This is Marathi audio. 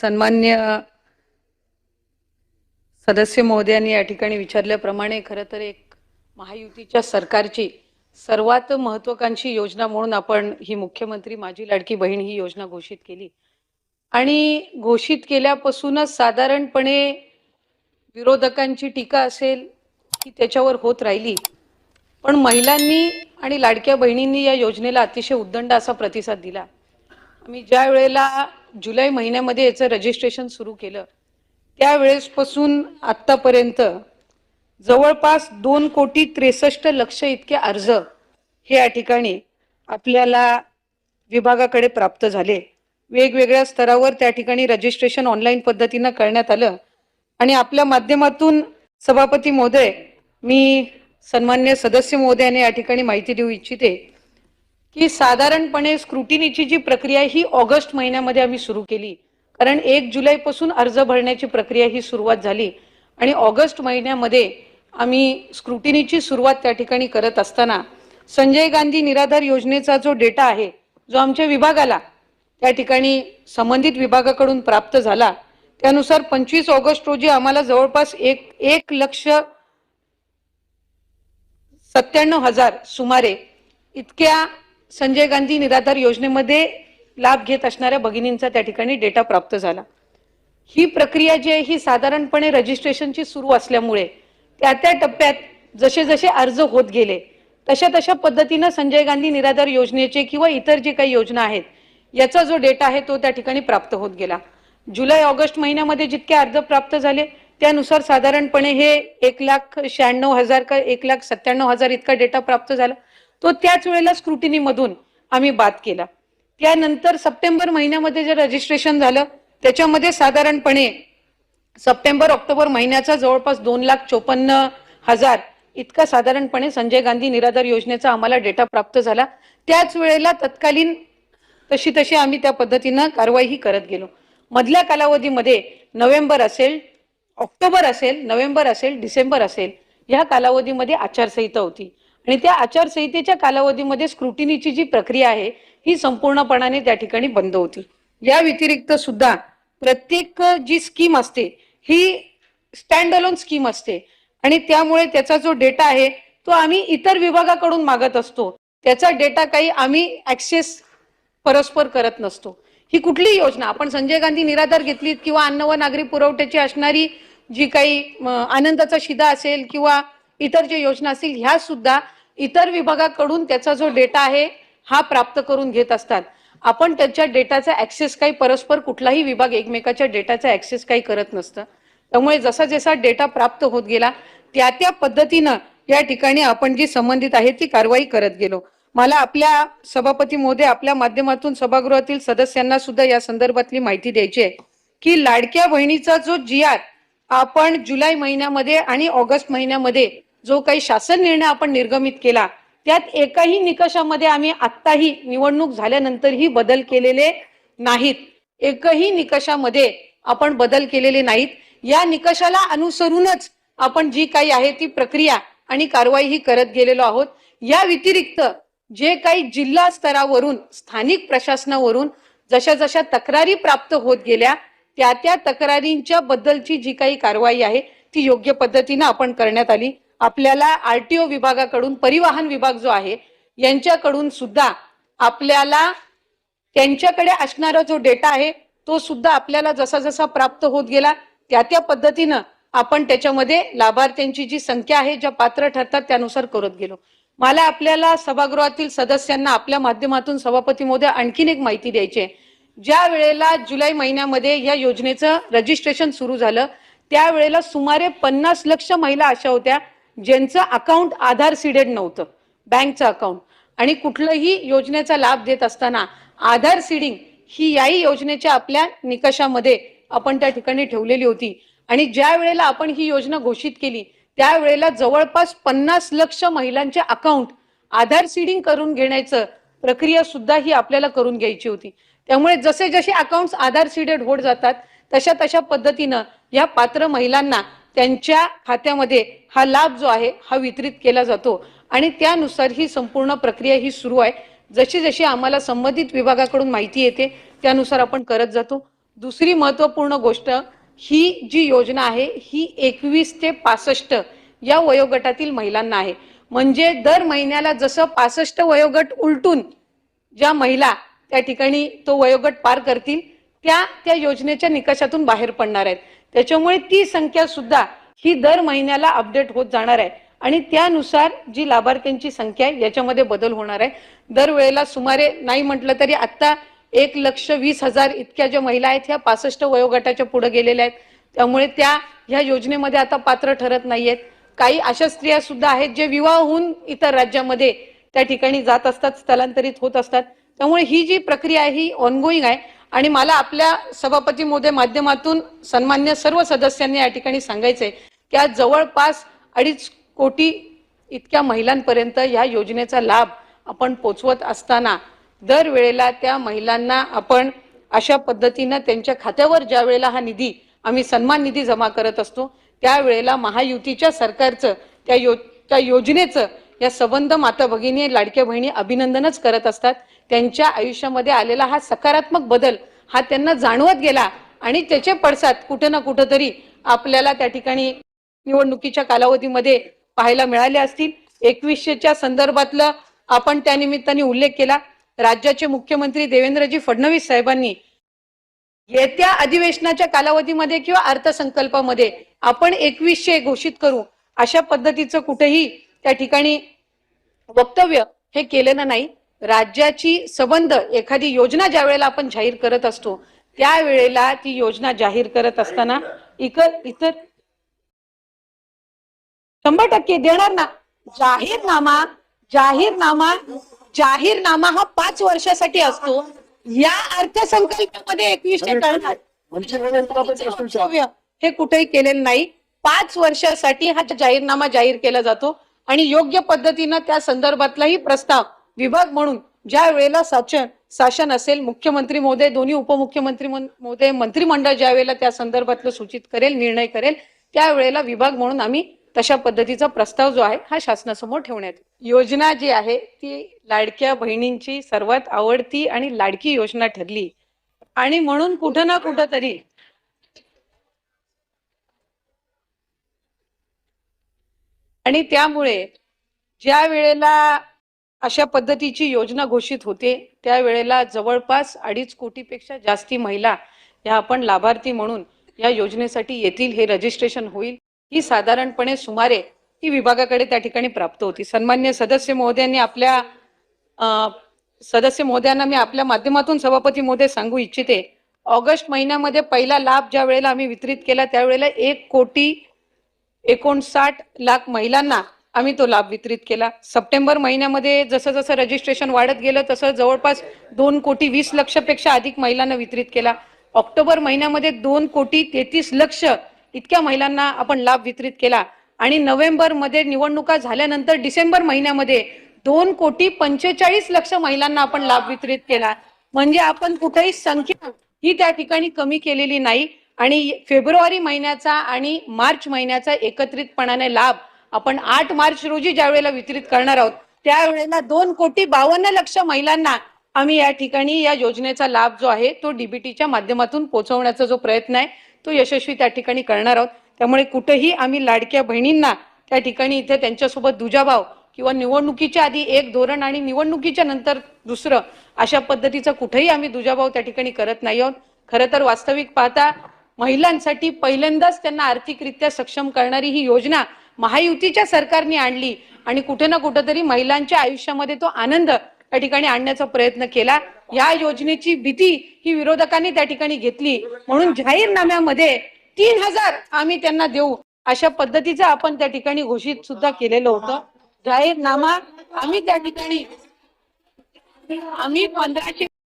सन्मान्य सदस्य महोदयांनी या ठिकाणी विचारल्याप्रमाणे खरं तर एक महायुतीच्या सरकारची सर्वात महत्वाकांक्षी योजना म्हणून आपण ही मुख्यमंत्री माझी लाडकी बहीण ही योजना घोषित केली. आणि घोषित केल्यापासूनच साधारणपणे विरोधकांची टीका असेल की त्याच्यावर होत राहिली. पण महिलांनी आणि लाडक्या बहिणींनी या योजनेला अतिशय उद्दंड असा प्रतिसाद दिला. आम्ही ज्या वेळेला जुलै महिन्यामध्ये याचं रजिस्ट्रेशन सुरू केलं. त्यावेळेसपासून आत्तापर्यंत जवळपास दोन कोटी त्रेसष्ट लक्ष इतके अर्ज हे या ठिकाणी आपल्याला विभागाकडे प्राप्त झाले. वेगवेगळ्या स्तरावर त्या ठिकाणी रजिस्ट्रेशन ऑनलाईन पद्धतीनं करण्यात आलं. आणि आपल्या माध्यमातून सभापती महोदय मी सन्मान्य सदस्य महोदयाने या ठिकाणी माहिती देऊ इच्छिते. की साधारणपणे स्क्रुटिनीची जी प्रक्रिया ही ऑगस्ट महिन्यामध्ये आम्ही सुरू केली. कारण एक जुलैपासून अर्ज भरण्याची प्रक्रिया ही सुरुवात झाली. आणि ऑगस्ट महिन्यामध्ये आम्ही स्क्रुटिनीची सुरुवात त्या ठिकाणी करत असताना संजय गांधी निराधार योजनेचा जो डेटा आहे जो आमच्या विभागाला त्या ठिकाणी संबंधित विभागाकडून प्राप्त झाला त्यानुसार पंचवीस ऑगस्ट रोजी आम्हाला जवळपास एक एक लक्ष सत्त्याण्णव हजार सुमारे इतक्या संजय गांधी निराधार योजनेमध्ये लाभ घेत असणाऱ्या भगिनींचा त्या ठिकाणी डेटा प्राप्त झाला. ही प्रक्रिया जी आहे ही साधारणपणे रजिस्ट्रेशनची सुरू असल्यामुळे त्या त्या टप्प्यात जसे जसे अर्ज होत गेले तशा तशा पद्धतीनं संजय गांधी निराधार योजनेचे किंवा इतर जे काही योजना आहेत याचा जो डेटा आहे तो त्या ठिकाणी प्राप्त होत गेला. जुलै ऑगस्ट महिन्यामध्ये जितके अर्ज प्राप्त झाले त्यानुसार साधारणपणे हे एक लाख शहाण्णव हजार का एक लाख सत्त्याण्णव हजार इतका डेटा प्राप्त झाला. तो त्याच वेळेला स्क्रुटिनीमधून आम्ही बाद केला. त्यानंतर सप्टेंबर महिन्यामध्ये जे रजिस्ट्रेशन झालं त्याच्यामध्ये साधारणपणे सप्टेंबर ऑक्टोबर महिन्याचा जवळपास दोन लाख चोपन्न हजार इतका साधारणपणे संजय गांधी निराधार योजनेचा आम्हाला डेटा प्राप्त झाला. त्याच वेळेला तत्कालीन तशी तशी आम्ही त्या पद्धतीनं कारवाईही करत गेलो. मधल्या कालावधीमध्ये नोव्हेंबर असेल ऑक्टोबर असेल नोव्हेंबर असेल डिसेंबर असेल ह्या कालावधीमध्ये आचारसंहिता होती. आणि त्या आचारसंहितेच्या कालावधीमध्ये स्क्रुटिनीची जी प्रक्रिया आहे ही संपूर्णपणाने त्या ठिकाणी बंद होती. या व्यतिरिक्त सुद्धा प्रत्येक जी स्कीम असते ही स्टँड अलोन स्कीम असते. आणि त्यामुळे त्याचा जो डेटा आहे तो आम्ही इतर विभागाकडून मागत असतो. त्याचा डेटा काही आम्ही ऍक्सेस परस्पर करत नसतो. ही कुठलीही योजना आपण संजय गांधी निराधार घेतलीत किंवा अन्न व नागरी पुरवठ्याची असणारी जी काही आनंदाचा शिदा असेल किंवा इतर जे योजना असतील ह्या सुद्धा इतर विभागाकडून त्याचा जो डेटा आहे हा प्राप्त करून घेत असतात. आपण त्याच्या डेटाचा ऍक्सेस काही परस्पर कुठलाही विभाग एकमेकाच्या डेटाचा ऍक्सेस काही करत नसतं. त्यामुळे जसा जसा डेटा प्राप्त होत गेला त्या त्या पद्धतीनं या ठिकाणी आपण जी संबंधित आहे ती कारवाई करत गेलो. मला आपल्या सभापती महोदय आपल्या माध्यमातून सभागृहातील सदस्यांना सुद्धा या संदर्भातली माहिती द्यायची आहे की लाडक्या बहिणीचा जो जी आर आपण जुलै महिन्यामध्ये आणि ऑगस्ट महिन्यामध्ये जो काही शासन निर्णय आपण निर्गमित केला त्यात एकाही निकषामध्ये आम्ही आत्ताही निवडणूक झाल्यानंतरही बदल केलेले नाहीत. एकही निकषामध्ये आपण बदल केलेले नाहीत. या निकषाला अनुसरूनच आपण जी काही आहे ती प्रक्रिया आणि कारवाई ही करत गेलेलो आहोत. या व्यतिरिक्त जे काही जिल्हा स्तरावरून स्थानिक प्रशासनावरून जशा जशा तक्रारी प्राप्त होत गेल्या त्या त्या तक्रारींच्या बद्दलची जी काही कारवाई आहे ती योग्य पद्धतीनं आपण करण्यात आली. आपल्याला आरटीओ विभागाकडून परिवहन विभाग जो आहे यांच्याकडून सुद्धा आपल्याला त्यांच्याकडे असणारा जो डेटा आहे तो सुद्धा आपल्याला जसा जसा प्राप्त होत गेला त्या त्या पद्धतीनं आपण त्याच्यामध्ये लाभार्थ्यांची जी संख्या आहे ज्या पात्र ठरतात त्यानुसार करत गेलो. मला आपल्याला सभागृहातील सदस्यांना आपल्या माध्यमातून सभापती मोदी आणखीन एक माहिती द्यायची आहे. ज्या वेळेला जुलै महिन्यामध्ये या योजनेचं रजिस्ट्रेशन सुरू झालं त्यावेळेला सुमारे पन्नास लक्ष महिला अशा होत्या ज्यांचं अकाउंट आधार सीडेड नव्हतं बँकचं अकाउंट आणि कुठलंही योजनेचा लाभ देत असताना आधार सीडिंग ही याही योजनेच्या आपल्या निकषामध्ये आपण त्या ठिकाणी ठेवलेली होती. आणि ज्या वेळेला आपण ही योजना घोषित केली त्यावेळेला जवळपास पन्नास लक्ष महिलांचे अकाउंट आधार सीडिंग करून घेण्याचं प्रक्रिया सुद्धा ही आपल्याला करून घ्यायची होती. त्यामुळे जसे जसे अकाउंट्स आधार सीडेड होत जातात तशा तशा पद्धतीनं या पात्र महिलांना त्यांच्या खात्यामध्ये हा लाभ जो आहे हा वितरित केला जातो. आणि त्यानुसार ही संपूर्ण प्रक्रिया ही सुरू आहे. जशी जशी आम्हाला संबंधित विभागाकडून माहिती येते त्यानुसार आपण करत जातो. दुसरी महत्त्वपूर्ण गोष्ट ही जी योजना आहे ही एकवीस ते पासष्ट या वयोगटातील महिलांना आहे. म्हणजे दर महिन्याला जसं पासष्ट वयोगट उलटून ज्या महिला त्या ठिकाणी तो वयोगट पार करतील त्या त्या योजनेच्या निकषातून बाहेर पडणार आहेत. त्याच्यामुळे ती संख्या सुद्धा ही दर महिन्याला अपडेट होत जाणार आहे. आणि त्यानुसार जी लाभार्थ्यांची संख्या आहे याच्यामध्ये बदल होणार आहे. दरवेळेला सुमारे नाही म्हटलं तरी आत्ता एक लक्ष वीस हजार इतक्या ज्या महिला आहेत ह्या पासष्ट वयोगटाच्या पुढे गेलेल्या आहेत. त्यामुळे त्या ह्या योजनेमध्ये आता पात्र ठरत नाहीयेत. काही अशा स्त्रिया सुद्धा आहेत जे विवाह होऊन इतर राज्यामध्ये त्या ठिकाणी जात असतात स्थलांतरित होत असतात. त्यामुळे ही जी प्रक्रिया आहे ही ऑनगोईंग आहे. आणि मला आपल्या सभापती मोदय माध्यमातून सन्मान्य सर्व सदस्यांनी या ठिकाणी सांगायचंय की आज जवळपास अडीच कोटी इतक्या महिलांपर्यंत या योजनेचा लाभ आपण पोचवत असताना दरवेळेला त्या महिलांना आपण अशा पद्धतीनं त्यांच्या खात्यावर ज्या वेळेला हा निधी आम्ही सन्मान निधी जमा करत असतो त्यावेळेला महायुतीच्या सरकारचं त्या यो त्या योजनेचं या सबंध माता भगिनी लाडक्या बहिणी अभिनंदनच करत असतात. त्यांच्या आयुष्यामध्ये आलेला हा सकारात्मक बदल हा त्यांना जाणवत गेला आणि त्याचे पडसाद कुठं ना कुठं तरी आपल्याला त्या ठिकाणी निवडणुकीच्या कालावधीमध्ये पाहायला मिळाले असतील. एकवीसशेच्या संदर्भातलं आपण त्या निमित्ताने उल्लेख केला. राज्याचे मुख्यमंत्री देवेंद्रजी फडणवीस साहेबांनी येत्या अधिवेशनाच्या कालावधीमध्ये किंवा अर्थसंकल्पामध्ये आपण एकवीसशे घोषित करू अशा पद्धतीचं कुठेही त्या ठिकाणी वक्तव्य हे केलेलं नाही. राज्याची संबंध एखादी योजना ज्या वेळेला आपण जाहीर करत असतो त्यावेळेला ती योजना जाहीर करत असताना इतर इतर शंभर टक्के देणार ना. जाहीरनामा जाहीरनामा जाहीरनामा हा पाच वर्षासाठी असतो. या अर्थसंकल्पामध्ये एकवीसशे करणार. हे कुठेही केलेलं नाही. पाच वर्षासाठी हा जाहीरनामा जाहीर केला जातो आणि योग्य पद्धतीनं त्या संदर्भातलाही प्रस्ताव विभाग म्हणून ज्या वेळेला शासन शासन असेल मुख्यमंत्री महोदय दोन्ही उपमुख्यमंत्री महोदय मंत्रिमंडळ ज्या वेळेला त्या संदर्भातलं सूचित करेल निर्णय करेल त्यावेळेला विभाग म्हणून आम्ही तशा पद्धतीचा प्रस्ताव जो आहे हा शासनासमोर ठेवण्यात योजना जी आहे ती लाडक्या बहिणींची सर्वात आवडती आणि लाडकी योजना ठरली. आणि म्हणून कुठं ना कुठं तरी आणि त्यामुळे ज्या वेळेला अशा पद्धतीची योजना घोषित होते. त्यावेळेला जवळपास अडीच कोटीपेक्षा जास्ती महिला या आपण लाभार्थी म्हणून या योजनेसाठी येतील हे रजिस्ट्रेशन होईल. ही साधारणपणे सुमारे ही विभागाकडे त्या ठिकाणी प्राप्त होती. सन्मान्य सदस्य महोदयांनी आपल्या सदस्य महोदयांना मी आपल्या माध्यमातून सभापती महोदय सांगू इच्छिते ऑगस्ट महिन्यामध्ये पहिला लाभ ज्या वेळेला आम्ही वितरित केला त्यावेळेला एक कोटी एकोणसाठ लाख महिलांना आम्ही तो लाभ वितरित केला. सप्टेंबर महिन्यामध्ये जसं जसं रजिस्ट्रेशन वाढत गेलं तसं जवळपास दोन कोटी वीस लक्षपेक्षा अधिक महिलांना वितरित केला. ऑक्टोबर महिन्यामध्ये दोन कोटी तेहतीस लक्ष इतक्या महिलांना आपण लाभ वितरित केला. आणि नोव्हेंबरमध्ये निवडणुका झाल्यानंतर डिसेंबर महिन्यामध्ये दोन कोटी पंचेचाळीस लक्ष महिलांना आपण लाभ वितरित केला. म्हणजे आपण कुठेही संख्या ही त्या ठिकाणी कमी केलेली नाही. आणि फेब्रुवारी महिन्याचा आणि मार्च महिन्याचा एकत्रितपणाने लाभ आपण आठ मार्च रोजी ज्या वेळेला वितरित करणार आहोत त्यावेळेला दोन कोटी बावन्न लक्ष महिलांना आम्ही या ठिकाणी या योजनेचा लाभ जो आहे तो डीबीटीच्या माध्यमातून पोहोचवण्याचा जो प्रयत्न आहे तो यशस्वी त्या ठिकाणी करणार आहोत. त्यामुळे कुठेही आम्ही लाडक्या बहिणींना त्या ठिकाणी इथे त्यांच्यासोबत दुजाभाव किंवा निवडणुकीच्या आधी एक धोरण आणि निवडणुकीच्या नंतर दुसरं अशा पद्धतीचा कुठेही आम्ही दुजाभाव त्या ठिकाणी करत नाही आहोत. खरं तर वास्तविक पाहता महिलांसाठी पहिल्यांदाच त्यांना आर्थिकरित्या सक्षम करणारी ही योजना महायुतीच्या सरकारने आणली आणि कुठे ना कुठेतरी महिलांच्या आयुष्यामध्ये तो आनंद त्या ठिकाणी आणण्याचा प्रयत्न केला. या योजनेची भीती ही विरोधकांनी त्या ठिकाणी घेतली. म्हणून जाहीरनाम्यामध्ये तीन हजार आम्ही त्यांना देऊ अशा पद्धतीचं आपण त्या ठिकाणी घोषित सुद्धा केलेलं होतं. जाहीरनामा आम्ही त्या ठिकाणी आम्ही पंधराशे